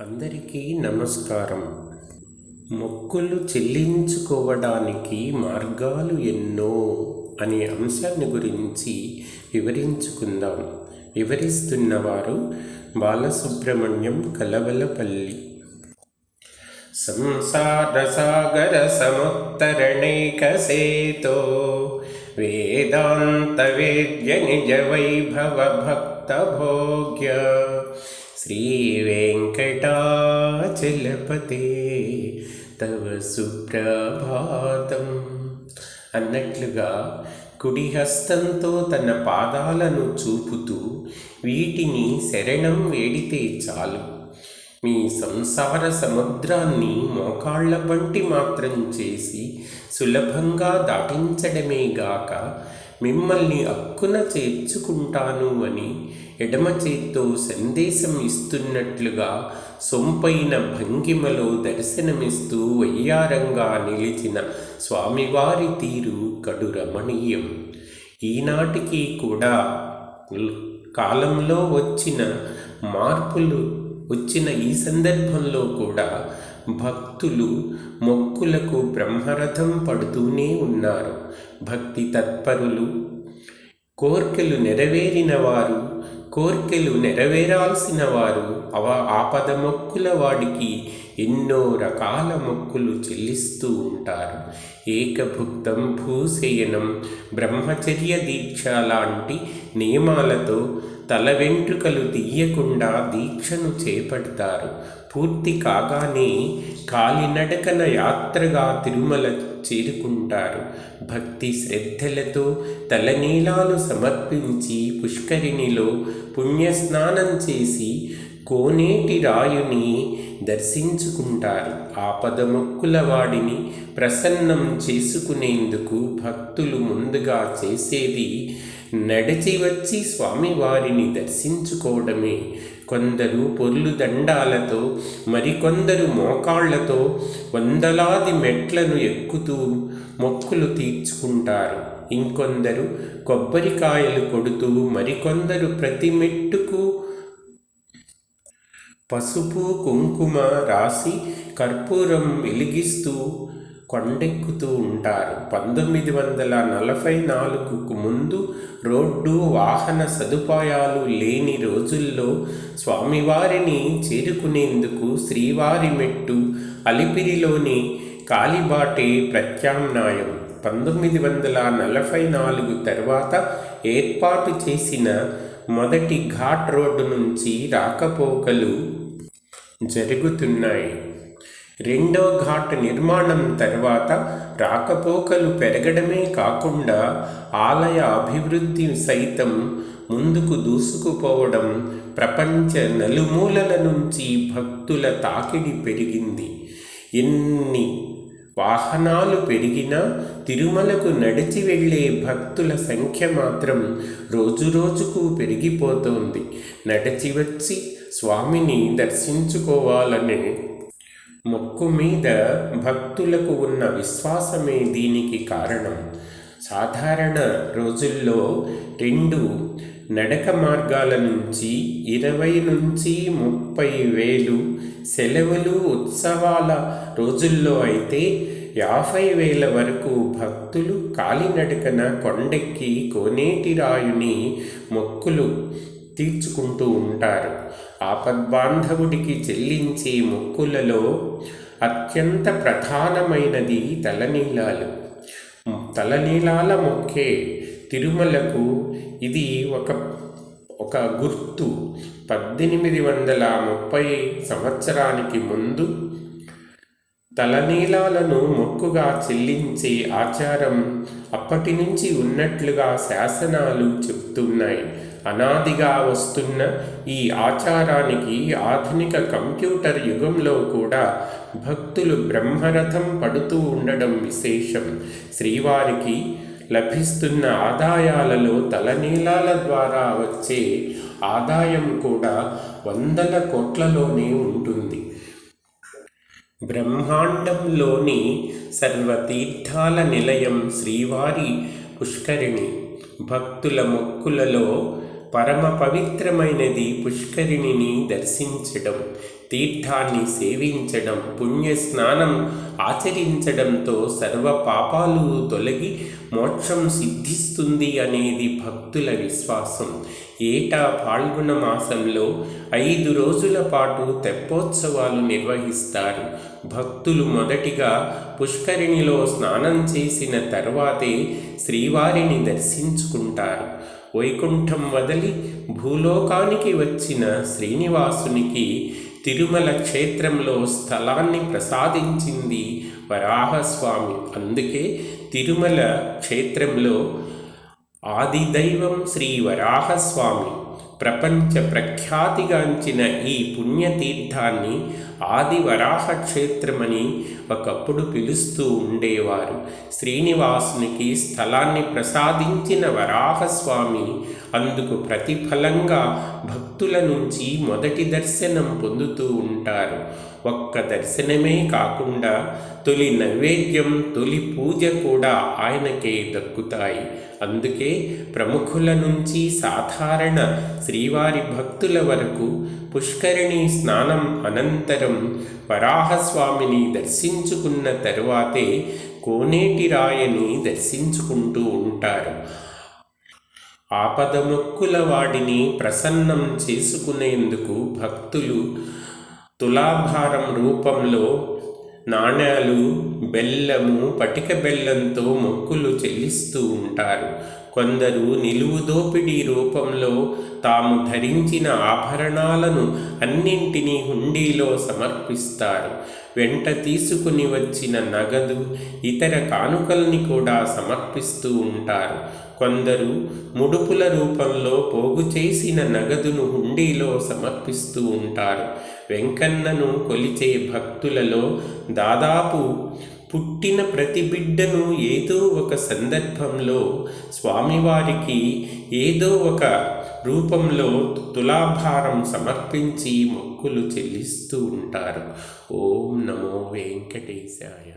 అందరికీ నమస్కారం. మొక్కులు చెల్లించుకోవడానికి మార్గాలు ఎన్నో అనే అంశాన్ని గురించి వివరించుకుందాం. వివరిస్తున్నవారు బాలసుబ్రహ్మణ్యం కలవలపల్లి. సంసార సాగర సముత్తరణైక సేతో వేదాంత వేద్య నిజ వైభవ భక్త భోగ్య శ్రీ వెంకటాచలపతే తవ సుప్రభాతం. అన్నట్లుగా కుడి హస్తంతో తన పాదాలను చూపుతూ వీటిని శరణం వేడితే చాలు. మీ సంసార సముద్రాన్ని మోకాళ్ళ వంటి మాత్రం చేసి సులభంగా దాటించడమే గాక మిమ్మల్ని అక్కున చేర్చుకుంటాను అని ఎడమ చేత్తో సందేశం ఇస్తున్నట్లుగా సొంపైన భంగిమలో దర్శనమిస్తూ వయ్యారంగా నిలిచిన స్వామివారి తీరు కడు రమణీయం ఈనాటికి కూడా కాలంలో వచ్చిన మార్పులు వచ్చిన ఈ సందర్భంలో కూడా భక్తులు మొక్కులకు బ్రహ్మరథం పడుతూనే ఉన్నారు. భక్తి తత్పరులు. కోర్కెలు నెరవేరిన వారు కోర్కెలు నెరవేరాల్సిన వారు అవ ఆపద మొక్కుల వాడికి ఎన్నో రకాల మొక్కులు చెల్లిస్తూ ఉంటారు. ఏకభుక్తం భూశయనం బ్రహ్మచర్య దీక్ష లాంటి నియమాలతో తల వెంట్రుకలు తీయకుండా దీక్షను చేపడతారు. పూర్తి కాగానే కాలినడకన యాత్రగా తిరుమల చేరుకుంటారు. భక్తి శ్రద్ధలతో తలనీలాలు సమర్పించి పుష్కరిణిలో పుణ్యస్నానం చేసి కోనేటి రాయుని దర్శించుకుంటారు. ఆపద మొక్కుల వాడిని ప్రసన్నం చేసుకునేందుకు భక్తులు ముందుగా చేసేది నడిచి వచ్చి స్వామివారిని దర్శించుకోవడమే. కొందరు పొర్లు దండాలతో మరికొందరు మోకాళ్ళతో వందలాది మెట్లను ఎక్కుతూ మొక్కులు తీర్చుకుంటారు. ఇంకొందరు కొబ్బరికాయలు కొడుతూ మరికొందరు ప్రతి మెట్టుకు పసుపు కుంకుమ రాసి కర్పూరం వెలిగిస్తూ కొండెక్కుతూ ఉంటారు. పంతొమ్మిది వందల నలభై నాలుగుకు ముందు రోడ్డు వాహన సదుపాయాలు లేని రోజుల్లో స్వామివారిని చేరుకునేందుకు శ్రీవారి మెట్టు అలిపిరిలోని కాలిబాటే ప్రత్యామ్నాయం. పంతొమ్మిది వందల నలభై నాలుగు తర్వాత ఏర్పాటు చేసిన మొదటి ఘాట్ రోడ్డు నుంచి రాకపోకలు జరుగుతున్నాయి. రెండో ఘాట్ నిర్మాణం తర్వాత రాకపోకలు పెరగడమే కాకుండా ఆలయ అభివృద్ధి సైతం ముందుకు దూసుకుపోవడం ప్రపంచ నలుమూలల నుంచి భక్తుల తాకిడి పెరిగింది. ఎన్ని వాహనాలు పెరిగినా తిరుమలకు నడిచి వెళ్ళే భక్తుల సంఖ్య మాత్రం రోజురోజుకు పెరిగిపోతోంది. నడిచి వచ్చి స్వామిని దర్శించుకోవాలనే మొక్కు మీద భక్తులకు ఉన్న విశ్వాసమే దీనికి కారణం. సాధారణ రోజుల్లో రెండు నడక మార్గాల నుంచి ఇరవై నుంచి ముప్పై వేలు సెలవులు ఉత్సవాల రోజుల్లో అయితే యాభై వేల వరకు భక్తులు కాలినడకన కొండెక్కి కోనేటి రాయుని మొక్కులు తీర్చుకుంటూ ఉంటారు. ఆపద్బాంధవుడికి చెల్లించే మొక్కులలో అత్యంత ప్రధానమైనది తలనీలాలు. తలనీలాల మొక్కే తిరుమలకు ఇది ఒక ఒక గుర్తు. పద్దెనిమిది వందల ముప్పై సంవత్సరానికి ముందు తలనీలాలను మొక్కుగా చెల్లించే ఆచారం అప్పటి నుంచి ఉన్నట్లుగా శాసనాలు చెప్తున్నాయి అనాదిగా వస్తున్న ఈ ఆచారానికి ఆధునిక కంప్యూటర్ యుగంలో కూడా భక్తులు బ్రహ్మరథం పడుతూ ఉండడం విశేషం. శ్రీవారికి లభిస్తున్న ఆదాయాలలో తలనీలాల ద్వారా వచ్చే ఆదాయం కూడా వందల కోట్లలోనే ఉంటుంది. బ్రహ్మాండంలోని సర్వతీర్థాల నిలయం శ్రీవారి పుష్కరిణి. భక్తుల మొక్కులలో పరమ పవిత్రమైనది పుష్కరిణిని దర్శించడం తీర్థాన్ని సేవించడం పుణ్య స్నానం ఆచరించడంతో సర్వ పాపాలు తొలగి మోక్షం సిద్ధిస్తుంది అనేది భక్తుల విశ్వాసం. ఏటా పాల్గొన మాసంలో ఐదు రోజుల పాటు తెప్పోత్సవాలు నిర్వహిస్తారు. భక్తులు మొదటిగా పుష్కరిణిలో స్నానం చేసిన తర్వాతే శ్రీవారిని దర్శించుకుంటారు. వైకుంఠం వదిలి భూలోకానికి వచ్చిన శ్రీనివాసునికి తిరుమల క్షేత్రంలో స్థలాన్ని ప్రసాదించింది వరాహస్వామి. అందుకే తిరుమల క్షేత్రంలో ఆదిదైవం శ్రీ వరాహస్వామి. ప్రపంచ ప్రఖ్యాతిగాంచిన ఈ పుణ్యతీర్థాన్ని ఆది వరాహ క్షేత్రమని ఒకప్పుడు పిలుస్తూ ఉండేవారు. శ్రీనివాసునికి స్థలాన్ని ప్రసాదించిన వరాహస్వామి అందుకు ప్రతిఫలంగా భక్తుల నుంచి మొదటి దర్శనం పొందుతూ ఉంటారు. ఒక్క దర్శనమే కాకుండా తొలి నైవేద్యం తొలి పూజ కూడా ఆయనకే దక్కుతాయి. అందుకే ప్రముఖుల నుంచి సాధారణ శ్రీవారి భక్తుల వరకు పుష్కరిణి స్నానం అనంతరం వరాహస్వామిని దర్శించుకున్న తరువాతే కోనేటి రాయని దర్శించుకుంటూ ఉంటారు. ఆపదమొక్కుల వాడిని ప్రసన్నం చేసుకునేందుకు భక్తులు తులాభారం రూపంలో నాణ్యాలు బెల్లము పటిక బెల్లంతో మొక్కులు చెల్లిస్తూ ఉంటారు. కొందరు నిలువు దోపిడీ రూపంలో తాము ధరించిన ఆభరణాలను అన్నింటినీ హుండీలో సమర్పిస్తారు. వెంట తీసుకుని వచ్చిన నగదు ఇతర కానుకల్ని కూడా సమర్పిస్తూ ఉంటారు. కొందరు ముడుపుల రూపంలో పోగు చేసిన నగదును హుండీలో సమర్పిస్తూ ఉంటారు. వెంకన్నను కొలిచే భక్తులలో దాదాపు పుట్టిన ప్రతి బిడ్డను ఏదో ఒక సందర్భంలో స్వామివారికి ఏదో ఒక రూపంలో తులాభారం సమర్పించి మొక్కులు చెల్లిస్తూ ఉంటారు. ఓం నమో వెంకటేశాయ